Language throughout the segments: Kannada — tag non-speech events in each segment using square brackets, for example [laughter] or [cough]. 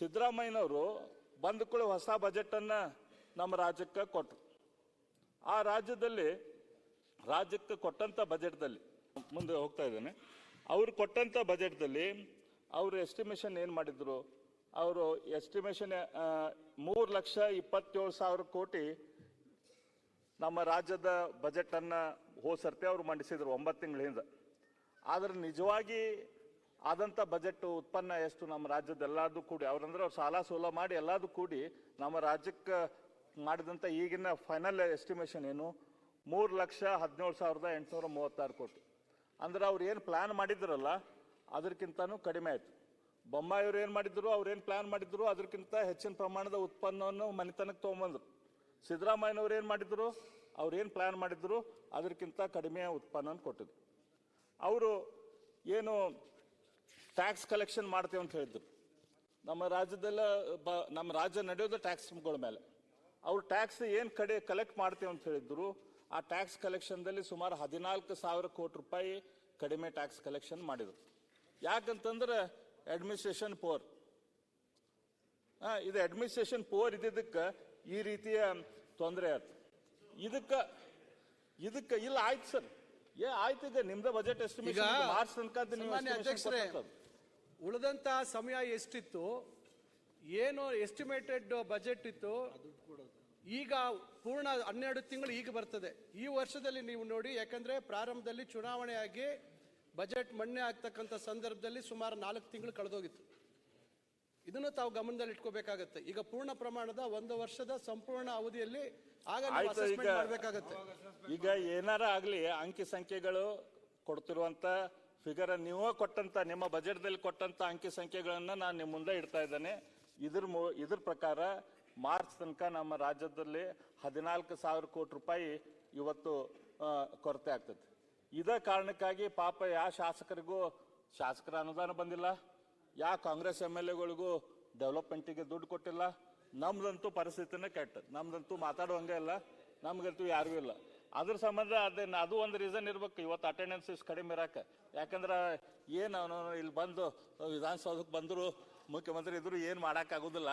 ಸಿದ್ದರಾಮಯ್ಯನವರು ಬಂದ ಕೂಡ ಹೊಸ ಬಜೆಟನ್ನು ನಮ್ಮ ರಾಜ್ಯಕ್ಕೆ ಕೊಟ್ಟರು. ಆ ರಾಜ್ಯದಲ್ಲಿ ರಾಜ್ಯಕ್ಕೆ ಕೊಟ್ಟಂಥ ಬಜೆಟ್ದಲ್ಲಿ ಮುಂದೆ ಹೋಗ್ತಾ ಇದ್ದೇನೆ. ಅವರು ಕೊಟ್ಟಂಥ ಬಜೆಟ್ದಲ್ಲಿ ಅವರು ಎಸ್ಟಿಮೇಷನ್ ಏನು ಮಾಡಿದ್ರು? ಅವರು ಎಸ್ಟಿಮೇಷನ್ ಮೂರು ಲಕ್ಷ ಇಪ್ಪತ್ತೇಳು ಸಾವಿರ ಕೋಟಿ ನಮ್ಮ ರಾಜ್ಯದ ಬಜೆಟನ್ನು ಹೋದ್ ಅವರು ಮಂಡಿಸಿದರು ಒಂಬತ್ತು ತಿಂಗಳಿಂದ. ಆದ್ರೆ ನಿಜವಾಗಿ ಆದಂತ ಬಜೆಟ್ ಉತ್ಪನ್ನ ಎಷ್ಟು ನಮ್ಮ ರಾಜ್ಯದ ಎಲ್ಲಾದು ಕೂಡಿ. ಅವ್ರಂದ್ರೆ ಅವ್ರು ಸಾಲ ಸೋಲ ಮಾಡಿ ಎಲ್ಲಾದು ಕೂಡಿ ನಮ್ಮ ರಾಜ್ಯಕ್ಕೆ ಮಾಡಿದಂಥ ಈಗಿನ ಫೈನಲ್ ಎಸ್ಟಿಮೇಷನ್ ಏನು? ಮೂರು ಲಕ್ಷ ಹದಿನೇಳು ಸಾವಿರದ ಎಂಟುನೂರ ಮೂವತ್ತಾರು ಕೋಟಿ. ಅಂದ್ರೆ ಅವ್ರು ಏನು ಪ್ಲ್ಯಾನ್ ಮಾಡಿದ್ರಲ್ಲ ಅದಕ್ಕಿಂತನೂ ಕಡಿಮೆ ಆಯ್ತು. ಬೊಮ್ಮಾಯಿಯವ್ರು ಏನು ಮಾಡಿದ್ರು, ಅವ್ರು ಏನು ಪ್ಲಾನ್ ಮಾಡಿದ್ರು ಅದಕ್ಕಿಂತ ಹೆಚ್ಚಿನ ಪ್ರಮಾಣದ ಉತ್ಪನ್ನವನ್ನು ಮನೆತನಕ್ಕೆ ತೊಗೊಂಬಂದ್ರು. ಸಿದ್ದರಾಮಯ್ಯನವ್ರು ಏನು ಮಾಡಿದ್ರು, ಅವ್ರು ಏನು ಪ್ಲಾನ್ ಮಾಡಿದ್ರು ಅದಕ್ಕಿಂತ ಕಡಿಮೆ ಉತ್ಪನ್ನ ಕೊಟ್ಟಿದ್ರು. ಅವರು ಏನು ಟ್ಯಾಕ್ಸ್ ಕಲೆಕ್ಷನ್ ಮಾಡ್ತೇವೆ ಅಂತ ಹೇಳಿದ್ರು. ನಮ್ಮ ರಾಜ್ಯದಲ್ಲ ನಮ್ಮ ರಾಜ್ಯ ನಡೆಯೋದು ಟ್ಯಾಕ್ಸ್ಗಳ ಮೇಲೆ. ಅವ್ರು ಟ್ಯಾಕ್ಸ್ ಏನು ಕಡೆ ಕಲೆಕ್ಟ್ ಮಾಡ್ತೇವೆ ಅಂತ ಹೇಳಿದ್ರು, ಆ ಟ್ಯಾಕ್ಸ್ ಕಲೆಕ್ಷನ್ದಲ್ಲಿ ಸುಮಾರು ಹದಿನಾಲ್ಕು ಸಾವಿರ ಕೋಟಿ ರೂಪಾಯಿ ಕಡಿಮೆ ಟ್ಯಾಕ್ಸ್ ಕಲೆಕ್ಷನ್ ಮಾಡಿದ್ರು. ಯಾಕಂತಂದ್ರೆ ಅಡ್ಮಿನಿಸ್ಟ್ರೇಷನ್ ಪೋರ್ ಇದು ಅಡ್ಮಿನಿಸ್ಟ್ರೇಷನ್ ಪೋರ್ ಇದ್ದಿದ್ದಕ್ಕೆ ಈ ರೀತಿಯ ತೊಂದರೆ ಆಯ್ತು. ಇದಕ್ಕೆ ಇದಕ್ಕೆ ಇಲ್ಲ ಆಯ್ತು ಸರ್. ಏ ಆಯ್ತು ಈಗ ನಿಮ್ದ ಬಜೆಟ್ ಎಸ್ಟಿಮೇಷನ್ ಈಗ ಮಾರ್ಚ್ ತನಕ ನೀವು ಸನ್ಮಾನ್ಯ estimation ಅಧ್ಯಕ್ಷರೇ ಕೊಟ್ಟಂತದ್ದು. ಉಳಿದಂತ ಸಮಯ ಎಷ್ಟಿತ್ತು? ಏನು ಎಸ್ಟಿಮೇಟೆಡ್ ಬಜೆಟ್ ಇತ್ತು? ಈಗ ಪೂರ್ಣ ಹನ್ನೆರಡು ತಿಂಗಳು ಈಗ ಬರ್ತದೆ. ಈ ವರ್ಷದಲ್ಲಿ ನೀವು ನೋಡಿ ಯಾಕಂದ್ರೆ ಪ್ರಾರಂಭದಲ್ಲಿ ಚುನಾವಣೆ ಆಗಿ ಬಜೆಟ್ ಮಣ್ಣೆ ಆಗ್ತಕ್ಕಂಥ ಸಂದರ್ಭದಲ್ಲಿ ಸುಮಾರು ನಾಲ್ಕು ತಿಂಗಳು ಕಳೆದೋಗಿತ್ತು. ಇದನ್ನು ತಾವು ಗಮನದಲ್ಲಿ ಇಟ್ಕೋಬೇಕಾಗತ್ತೆ. ಈಗ ಪೂರ್ಣ ಪ್ರಮಾಣದ ಒಂದು ವರ್ಷದ ಸಂಪೂರ್ಣ ಅವಧಿಯಲ್ಲಿ ಆಗ ನೀವು ಆಯ್ತು assessment ಈಗ ಮಾಡ್ಬೇಕಾಗತ್ತೆ. ಈಗ ಏನಾರ ಆಗ್ಲಿ ಅಂಕಿ ಸಂಖ್ಯೆಗಳು ಕೊಡ್ತಿರುವಂತ ಫಿಗರ್ ನೀವು ಕೊಟ್ಟಂತ ನಿಮ್ಮ ಬಜೆಟ್ ದಲ್ಲಿ ಕೊಟ್ಟಂತ ಅಂಕಿ ಸಂಖ್ಯೆಗಳನ್ನ ನಾನು ನಿಮ್ಮ ಮುಂದೆ ಇಡ್ತಾ ಇದ್ದೇನೆ. ಇದ್ರ ಮು- ಇದ್ರ ಪ್ರಕಾರ ಮಾರ್ಚ್ ತನಕ ನಮ್ಮ ರಾಜ್ಯದಲ್ಲಿ ಹದಿನಾಲ್ಕು ಸಾವಿರ ಕೋಟಿ ರೂಪಾಯಿ ಇವತ್ತು ಆ, ಕೊರತೆ ಆಗ್ತದೆ. ಇದ ಕಾರಣಕ್ಕಾಗಿ ಪಾಪ ಯಾವ ಶಾಸಕರಿಗೂ ಶಾಸಕರ ಅನುದಾನ ಬಂದಿಲ್ಲ. ಯಾವ ಕಾಂಗ್ರೆಸ್ ಎಂ ಎಲ್ ಎಗಳಿಗೂ ಡೆವಲಪ್ಮೆಂಟಿಗೆ ದುಡ್ಡು ಕೊಟ್ಟಿಲ್ಲ, ನಮ್ದಂತೂ ಪರಿಸ್ಥಿತಿನೇ ಕೆಟ್ಟ. ನಮ್ದಂತೂ ಮಾತಾಡುವಂಗೆ ಇಲ್ಲ, ನಮ್ಗಂತೂ ಯಾರಿಗೂ ಇಲ್ಲ. ಅದ್ರ ಸಂಬಂಧ ಅದೇನು, ಅದು ಒಂದು ರೀಸನ್ ಇರ್ಬೇಕು. ಇವತ್ತು ಅಟೆಂಡೆನ್ಸ್ ಕಡಿಮೆ ಇರಕ್ಕೆ. ಯಾಕಂದ್ರೆ ಏನು ಅವನು ಇಲ್ಲಿ ಬಂದು ವಿಧಾನಸೌಧಕ್ಕೆ ಬಂದರು, ಮುಖ್ಯಮಂತ್ರಿ ಇದ್ರು ಏನು ಮಾಡೋಕ್ಕಾಗೋದಿಲ್ಲ.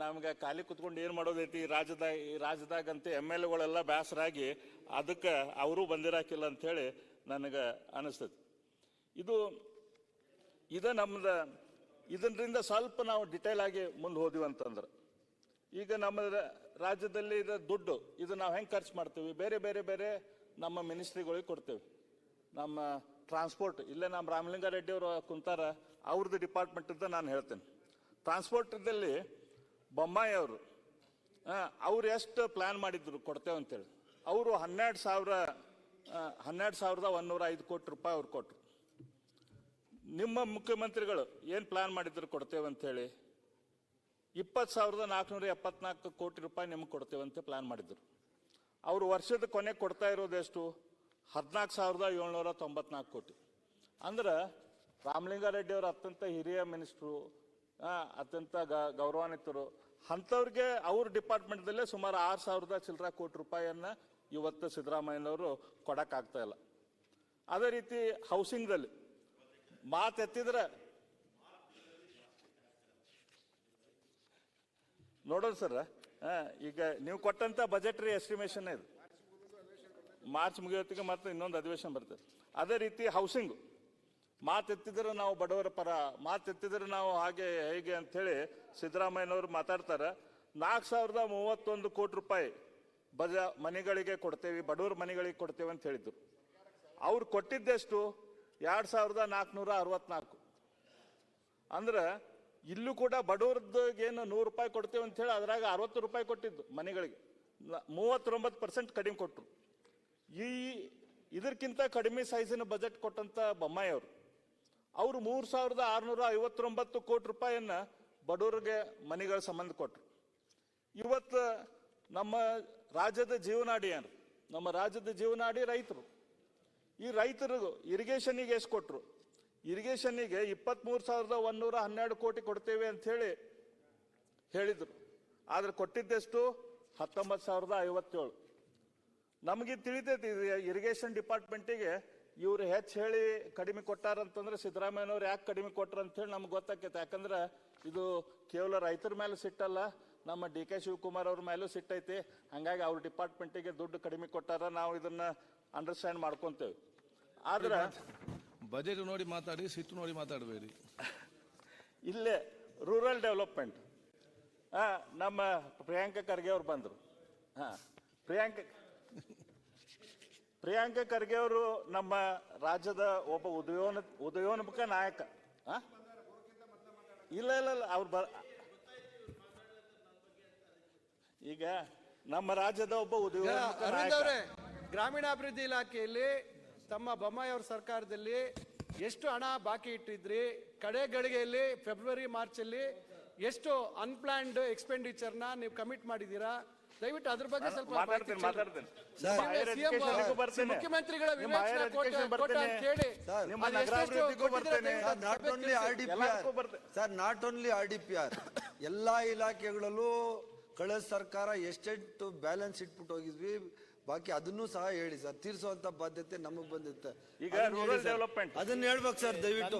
ನಮ್ಗೆ ಖಾಲಿ ಕುತ್ಕೊಂಡು ಏನು ಮಾಡೋದೈತಿ? ಈ ರಾಜ್ಯದ, ಈ ರಾಜ್ಯದಾಗಂತೆ ಎಂ ಎಲ್ ಎಗಳೆಲ್ಲ ಬ್ಯಾಸರಾಗಿ ಅದಕ್ಕೆ ಅವರು ಬಂದಿರಾಕಿಲ್ಲ ಅಂಥೇಳಿ ನನಗೆ ಅನಿಸ್ತದೆ. ಇದು ಇದು ನಮ್ದು ಇದರಿಂದ ಸ್ವಲ್ಪ ನಾವು ಡಿಟೇಲ್ ಆಗಿ ಮುಂದೆ ಹೋದಿವಿ ಅಂತಂದ್ರೆ. ಈಗ ನಮ್ಮ ರಾಜ್ಯದಲ್ಲಿ ಇದು ದುಡ್ಡು, ಇದು ನಾವು ಹೆಂಗೆ ಖರ್ಚು ಮಾಡ್ತೀವಿ? ಬೇರೆ ಬೇರೆ ಬೇರೆ ನಮ್ಮ ಮಿನಿಸ್ಟ್ರಿಗಳಿಗೆ ಕೊಡ್ತೇವೆ. ನಮ್ಮ ಟ್ರಾನ್ಸ್ಪೋರ್ಟ್ ಇಲ್ಲೇ ನಮ್ಮ ರಾಮಲಿಂಗಾರೆಡ್ಡಿ ಅವರು ಕುಂತಾರ ಅವ್ರದ್ದು ಡಿಪಾರ್ಟ್ಮೆಂಟ್ ನಾನು ಹೇಳ್ತೇನೆ. ಟ್ರಾನ್ಸ್ಪೋರ್ಟ್ದಲ್ಲಿ ಬೊಮ್ಮಾಯಿ ಅವರು ಅವ್ರು ಎಷ್ಟು ಪ್ಲ್ಯಾನ್ ಮಾಡಿದ್ರು ಕೊಡ್ತೇವೆ ಅಂತೇಳಿ. ಅವರು ಹನ್ನೆರಡು ಸಾವಿರ ಹನ್ನೆರಡು ಸಾವಿರದ ಒಂದೂರ ಐದು ಕೋಟಿ ರೂಪಾಯಿ ಅವ್ರು ಕೊಟ್ಟರು ನಿಮ್ಮ ಮುಖ್ಯಮಂತ್ರಿಗಳು ಏನು ಪ್ಲಾನ್ ಮಾಡಿದ್ರು ಕೊಡ್ತೇವೆ ಅಂತೇಳಿ ಇಪ್ಪತ್ತು ಸಾವಿರದ ನಾಲ್ಕುನೂರ ಎಪ್ಪತ್ನಾಲ್ಕು ಕೋಟಿ ರೂಪಾಯಿ ನಿಮ್ಗೆ ಕೊಡ್ತೇವೆ ಅಂತ ಪ್ಲಾನ್ ಮಾಡಿದ್ರು. ಅವರು ವರ್ಷದ ಕೊನೆ ಕೊಡ್ತಾ ಇರೋದು ಎಷ್ಟು? ಹದಿನಾಲ್ಕು ಸಾವಿರದ ಏಳ್ನೂರ ತೊಂಬತ್ನಾಲ್ಕು ಕೋಟಿ. ಅಂದ್ರೆ ರಾಮಲಿಂಗಾರೆಡ್ಡಿ ಅವರು ಅತ್ಯಂತ ಹಿರಿಯ ಮಿನಿಸ್ಟ್ರು ಅತ್ಯಂತ ಗ- ಗೌರವಾನ್ವಿತರು. ಅಂಥವ್ರಿಗೆ ಅವ್ರ ಡಿಪಾರ್ಟ್ಮೆಂಟ್ದಲ್ಲೇ ಸುಮಾರು ಆರು ಸಾವಿರದ ಚಿಲ್ಲರ ಕೋಟಿ ರೂಪಾಯಿಯನ್ನು ಇವತ್ತು ಸಿದ್ದರಾಮಯ್ಯನವರು ಕೊಡೋಕ್ಕಾಗ್ತಾ ಇಲ್ಲ. ಅದೇ ರೀತಿ ಹೌಸಿಂಗ್ದಲ್ಲಿ ಮಾತೆತ್ತಿದ್ರೆ ನೋಡೋಣ ಸರ್. ಈಗ ನೀವು ಕೊಟ್ಟಂತ ಬಜೆಟ್ರಿ ಎಸ್ಟಿಮೇಷನ್ ಇದು. ಮಾರ್ಚ್ ಮುಗಿಯೋತ್ತಿಗೆ ಮತ್ತೆ ಇನ್ನೊಂದು ಅಧಿವೇಶನ ಬರ್ತದೆ. ಅದೇ ರೀತಿ ಹೌಸಿಂಗ್ ಮಾತೆತ್ತಿದ್ರೆ ನಾವು ಬಡವರ ಪರ ಮಾತೆತ್ತಿದ್ರೆ ನಾವು ಹಾಗೆ ಹೇಗೆ ಅಂಥೇಳಿ ಸಿದ್ದರಾಮಯ್ಯನವರು ಮಾತಾಡ್ತಾರೆ. ನಾಲ್ಕು ಸಾವಿರದ ಮೂವತ್ತೊಂದು ಕೋಟಿ ರೂಪಾಯಿ ಬಜ ಮನೆಗಳಿಗೆ ಕೊಡ್ತೇವೆ, ಬಡವರ ಮನೆಗಳಿಗೆ ಕೊಡ್ತೇವೆ ಅಂತ ಹೇಳಿದ್ರು. ಅವ್ರು ಕೊಟ್ಟಿದ್ದೆಷ್ಟು? ಎರಡು ಸಾವಿರದ ನಾಲ್ಕುನೂರ ಅರವತ್ನಾಲ್ಕು. ಅಂದ್ರೆ ಇಲ್ಲೂ ಕೂಡ ಬಡವ್ರದ್ದು ಏನು ನೂರು ರೂಪಾಯಿ ಕೊಡ್ತೀವಿ ಅಂತ ಹೇಳಿ ಅದ್ರಾಗ ಅರವತ್ತು ರೂಪಾಯಿ ಕೊಟ್ಟಿದ್ದು ಮನೆಗಳಿಗೆ. ಮೂವತ್ತೊಂಬತ್ತು ಪರ್ಸೆಂಟ್ ಕಡಿಮೆ ಕೊಟ್ಟರು ಈ ಇದಕ್ಕಿಂತ ಕಡಿಮೆ ಸೈಜಿನ ಬಜೆಟ್ ಕೊಟ್ಟಂತ ಬೊಮ್ಮಾಯಿ ಅವರು. ಅವರು ಮೂರು ಸಾವಿರದ ಆರುನೂರ ಐವತ್ತೊಂಬತ್ತು ಕೋಟಿ ರೂಪಾಯಿಯನ್ನು ಬಡವರಿಗೆ ಮನೆಗಳ ಸಂಬಂಧ ಕೊಟ್ಟರು ಇವತ್ತು ನಮ್ಮ ರಾಜ್ಯದ ಜೀವನಾಡಿ ಏನು ನಮ್ಮ ರಾಜ್ಯದ ಜೀವನಾಡಿ ರೈತರು. ಈ ರೈತರು ಇರಿಗೇಷನ್ಗೆ ಎಷ್ಟು ಕೊಟ್ಟರು ಇರಿಗೇಷನ್ನಿಗೆ ಇಪ್ಪತ್ಮೂರು ಸಾವಿರದ ಒಂದೂರ ಹನ್ನೆರಡು ಕೋಟಿ ಕೊಡ್ತೇವೆ ಅಂತ ಹೇಳಿ ಹೇಳಿದರು. ಆದ್ರೆ ಕೊಟ್ಟಿದ್ದೆಷ್ಟು? ಹತ್ತೊಂಬತ್ತು ಸಾವಿರದ ಐವತ್ತೇಳು. ನಮಗೆ ತಿಳಿತೈತಿ ಇರಿಗೇಷನ್ ಡಿಪಾರ್ಟ್ಮೆಂಟಿಗೆ ಇವರು ಹೆಚ್ಚು ಹೇಳಿ ಕಡಿಮೆ ಕೊಟ್ಟಾರಂತಂದ್ರೆ ಸಿದ್ದರಾಮಯ್ಯನವ್ರು ಯಾಕೆ ಕಡಿಮೆ ಕೊಟ್ರು ಅಂತ ಹೇಳಿ ನಮ್ಗೆ ಗೊತ್ತಾಕೈತೆ. ಯಾಕಂದ್ರೆ ಇದು ಕೇವಲ ರೈತರ ಮೇಲೆ ಸಿಟ್ಟಲ್ಲ, ನಮ್ಮ ಡಿ ಕೆ ಶಿವಕುಮಾರ್ ಅವ್ರ ಮೇಲೂ ಸಿಟ್ಟೈತಿ. ಹಂಗಾಗಿ ಅವ್ರ ಡಿಪಾರ್ಟ್ಮೆಂಟಿಗೆ ದುಡ್ಡು ಕಡಿಮೆ ಕೊಟ್ಟಾರ, ನಾವು ಇದನ್ನ ಅಂಡರ್ಸ್ಟ್ಯಾಂಡ್ ಮಾಡ್ಕೊಂತೇವೆ. ಆದ್ರೆ ಬಜೆಟ್ ನೋಡಿ ಮಾತಾಡಿ ಸಿಟ್ಟು ನೋಡಿ ಮಾತಾಡಬೇಡಿ. [laughs] ಇಲ್ಲೇ ರೂರಲ್ ಡೆವಲಪ್ಮೆಂಟ್ ನಮ್ಮ ಪ್ರಿಯಾಂಕ ಖರ್ಗೆ ಅವ್ರು ಬಂದರು. ಹಾ ಪ್ರಿಯಾಂಕ ಪ್ರಿಯಾಂಕ ಖರ್ಗೆ ಅವರು ನಮ್ಮ ರಾಜ್ಯದ ಒಬ್ಬ ಉದಯೋನ ಉದಯೋನ್ಮುಖ ನಾಯಕ. ಹಾಂ? ಇಲ್ಲ ಇಲ್ಲ ಇಲ್ಲ ಅವ್ರು ಬರ ಈಗ ನಮ್ಮ ರಾಜ್ಯದ ಒಬ್ಬ ಈಗ ಗ್ರಾಮೀಣಾಭಿವೃದ್ಧಿ ಇಲಾಖೆಯಲ್ಲಿ ತಮ್ಮ ಬೊಮ್ಮಾಯಿ ಅವ್ರ ಸರ್ಕಾರದಲ್ಲಿ ಎಷ್ಟು ಹಣ ಬಾಕಿ ಇಟ್ಟಿದ್ರಿ? ಕಡೆ ಗಳಿಗೆಯಲ್ಲಿ ಫೆಬ್ರವರಿ ಮಾರ್ಚ್ ಅಲ್ಲಿ ಎಷ್ಟು ಅನ್ಪ್ಲಾನ್ಡ್ ಎಕ್ಸ್ಪೆಂಡಿಚರ್ನ ನೀವು ಕಮಿಟ್ ಮಾಡಿದ್ದೀರಾ? ದಯವಿಟ್ಟು ಅದ್ರ ಬಗ್ಗೆ ಸ್ವಲ್ಪ. ಮುಖ್ಯಮಂತ್ರಿಗಳ. Not only R D P ಬರ್ತೇನೆ. Sir not only R D P R ಎಲ್ಲಾ ಇಲಾಖೆಗಳಲ್ಲೂ ಕಳೆದ ಸರ್ಕಾರ ಎಷ್ಟೆಷ್ಟು ಬ್ಯಾಲೆನ್ಸ್ ಇಟ್ಬಿಟ್ಟು ಹೋಗಿದ್ವಿ. ಬಾಕಿ ಅದನ್ನು ಸಹ ಹೇಳಿ ಸರ್ ತೀರಿಸುವಂತ ಬಾಧ್ಯತೆ ನಮಗ್ ಬಂದಿತ್ತು ಈಗ ರೂರಲ್ development. ಅದನ್ನ ಹೇಳ್ಬೇಕು ಸರ್ ದಯವಿಟ್ಟು.